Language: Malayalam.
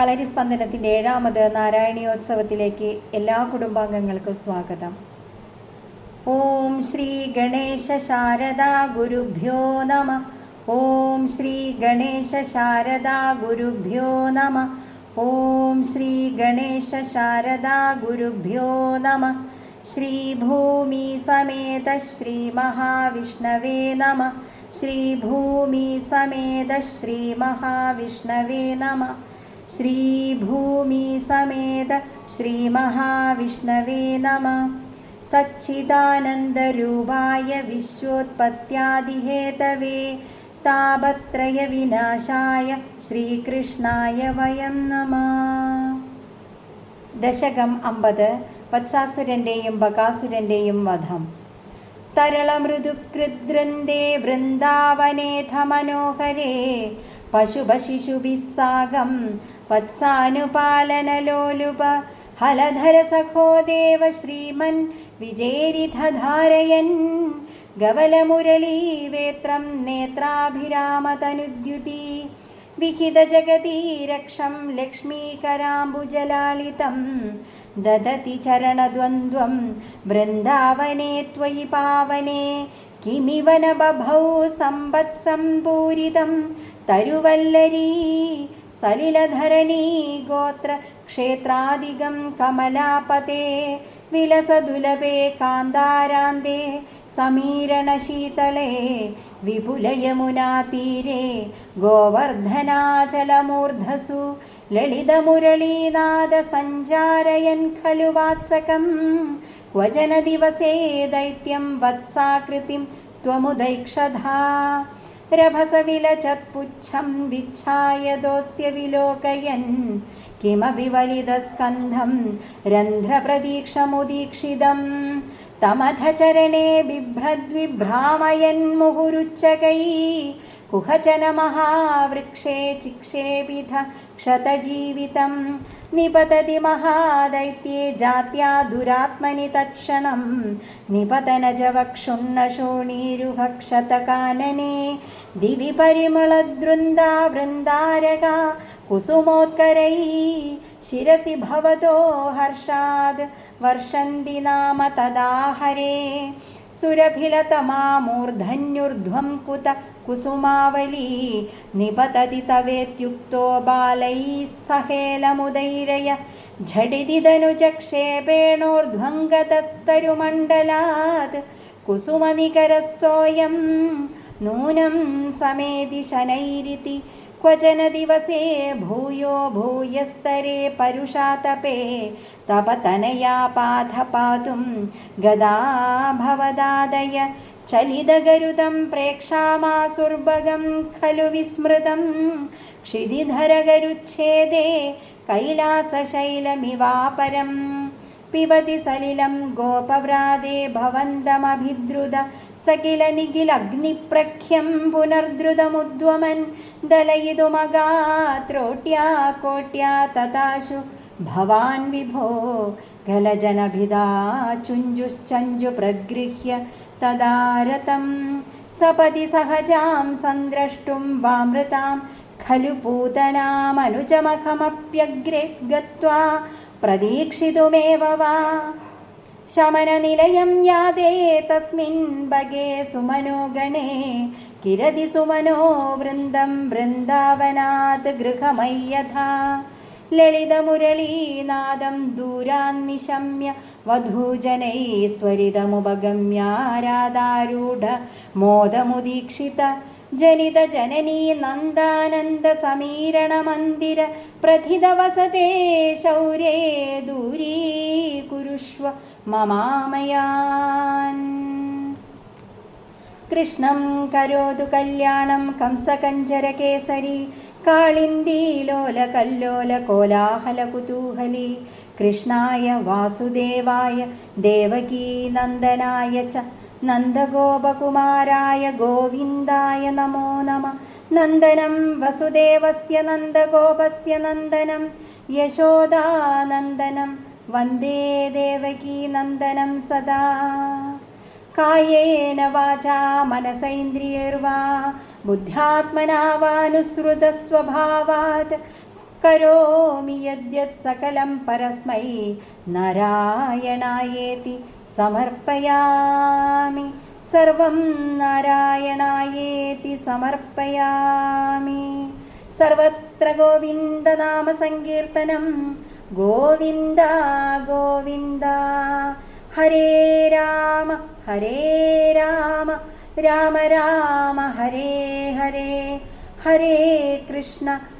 കളരി സ്പന്ദനത്തിന്റെ ഏഴാമത് നാരായണീയോത്സവത്തിലേക്ക് എല്ലാ കുടുംബാംഗങ്ങൾക്കും സ്വാഗതം. ഓം ശ്രീ ഗണേശ ശാരദാ ഗുരുഭ്യോ നമ. ഓം ശ്രീ ഗണേശ ശാരദാ ഗുരുഭ്യോ നമ. ഓം ശ്രീ ഗണേശ ശാരദാ ഗുരുഭ്യോ നമ. ശ്രീഭൂമി സമേത ശ്രീ മഹാവിഷ്ണവേ നമ. ശ്രീഭൂമി സമേത ശ്രീ മഹാവിഷ്ണവേ നമ. ശ്രീഭൂമി സമേത ശ്രീ മഹാവിഷ്ണവേ നമ. സച്ചിദാനന്ദരൂപായ വിശ്വോത്പത്യാദിഹേതവേ താപത്രയവിനാശായ ശ്രീകൃഷ്ണായ വയം നമ. ദശകം അമ്പത്. വത്സാസുരന്റെയും ബകാസുരന്റെയും വധം. തരളമൃദുകൃദ്വൃന്ദേ വൃന്ദാവനേഥ മനോഹരേ പശുപശിശുഭിസ്സാഗം വത്സാനുപാലനലോലുപ ഹലധര സഖോ ദേവ ശ്രീമൻ വിജേരിധാരയൻ ഗവലമുരളീവേത്രം നേത്രാഭിരാമതനുദ്യുതി വിഹിതജഗതി രക്ഷം ലക്ഷ്മീകരാംബുജലാളിതം ദദതി ചരണദ്വന്ദ്വം വൃന്ദാവനെ त्वयि പാവനെ കിമിവ ന ബഭൗ സമ്പത്സംപൂരിതം തരുവല്ലരീ സലിലധരണീ ഗോത്ര ക്ഷേത്രാദികം കമലാപതേ വിലസദുലഭേ കാന്താരാന്തേ സമീരണശീതളേ വിപുലയമുനാതീരേ ഗോവർദ്ധനാചലമൂർധസു ലളിതമുരളീനാദ സഞ്ചാരയൻ ഖലു വാത്സകം ക്വചന ദിവസേ त्वमुदैक्षधा। रभसविलचत्पुच्छं विच्छाय दोस्य विलोकयन् किमभिवलिदस्कन्धं रन्ध्रप्रदीक्षमुदीक्षितं तमधचरणे बिभ्रद्विभ्रामयन्मुहुरुच्चकै। कुहचनमहावृक्षे चिक्षेपिथ क्षतजीवितम्। നിപതതി മഹാദൈത്യേ ജാത്യാ ദുരാത്മനി തക്ഷണം നിപതനജവക്ഷുണ്ണശോണീരുഹക്ഷതകാനനെ ദിവി പരിമളദ്വൃന്ദാ വൃന്ദാരക. കുസുമോത്കരൈ ശിരസി ഭവതോ ഹർഷാദ്. വർഷന്തി നാമ തദാ सुरभिलतमामूर्धन्युर्ध्वं कुत कुसुमावली निपतति तवेत्युक्तो बालैः सहेलमुदैरय झटिदिदनुजक्षेपेणोर्ध्वङ्गतस्तरुमण्डलात् कुसुमनिकरः सोऽयं नूनं समेधि शनैरिति क्वचन दिवसे भूयो भूयस्तरे परुषातपे तपतनया पाथ पातुं गदा भवदादय चलितगरुदं प्रेक्षामासुर्भगं खलु विस्मृतं क्षिदिधरगरुच्छेदे कैलासशैलमिवापरं पिबति सलिलं गोपव्रादे भवन्तमभिद्रुद स किल निखिलग्निप्रख्यं पुनर्द्रुतमुद्वमन् दलयितुमगात्रोट्या कोट्या तथाशु भवान् विभो गलजनभिदा चुञ्जुश्चञ्जु प्रगृह्य तदा रतं सपदि सहजां सन्द्रष्टुं वामृतां खलु पूतनामनुजमखमप्यग्रे गत्वा प्रदीक्षितुमेव वा शमननिलयं यादे तस्मिन् भगे सुमनोगणे किरदि सुमनो वृन्दं वृन्दावनात् गृहमय्यथा ललितमुरळीनादं दूरान्निशम्य वधूजनैः स्वरितमुपगम्याराधारूढ मोदमुदीक्षित ജനിത ജനനീ നന്ദാനന്ദ സമീരണ മന്ദിര പ്രഥിത വസതേ ശൗര്യേ ദൂരീകുരുഷ്വ മമാമയാൻ. കൃഷ്ണം കരോതു കല്യാണം കംസകഞ്ചരകേസരി കാളിന്ദീലോല കല്ലോല നന്ദഗോപകുമാരായ ഗോവിന്ദായ നമോ നമ നന്ദനം വസുദേവസ്യ നന്ദഗോപസ്യ നന്ദനം യശോദാനന്ദനം വന്ദേ ദേവകീ നന്ദനം സദാ കായേന വാചാ മനസൈന്ദ്രിയർവാ ബുദ്ധ്യാത്മനാ വാനുസൃതസ്വഭാവാത് കരോമി യദ്യത് സകലം പരസ്മൈ നാരായണായേതി സമർപ്പയാമി. സർവം നാരായണായേതി സമർപ്പയാമി. സർവത്ര ഗോവിന്ദനാമസങ്കീർത്തനം ഗോവിന്ദ ഗോവിന്ദ. ഹരേ രാമ ഹരേ രാമ. രാമ രാമ ഹരേ ഹരേ. ഹരേ കൃഷ്ണ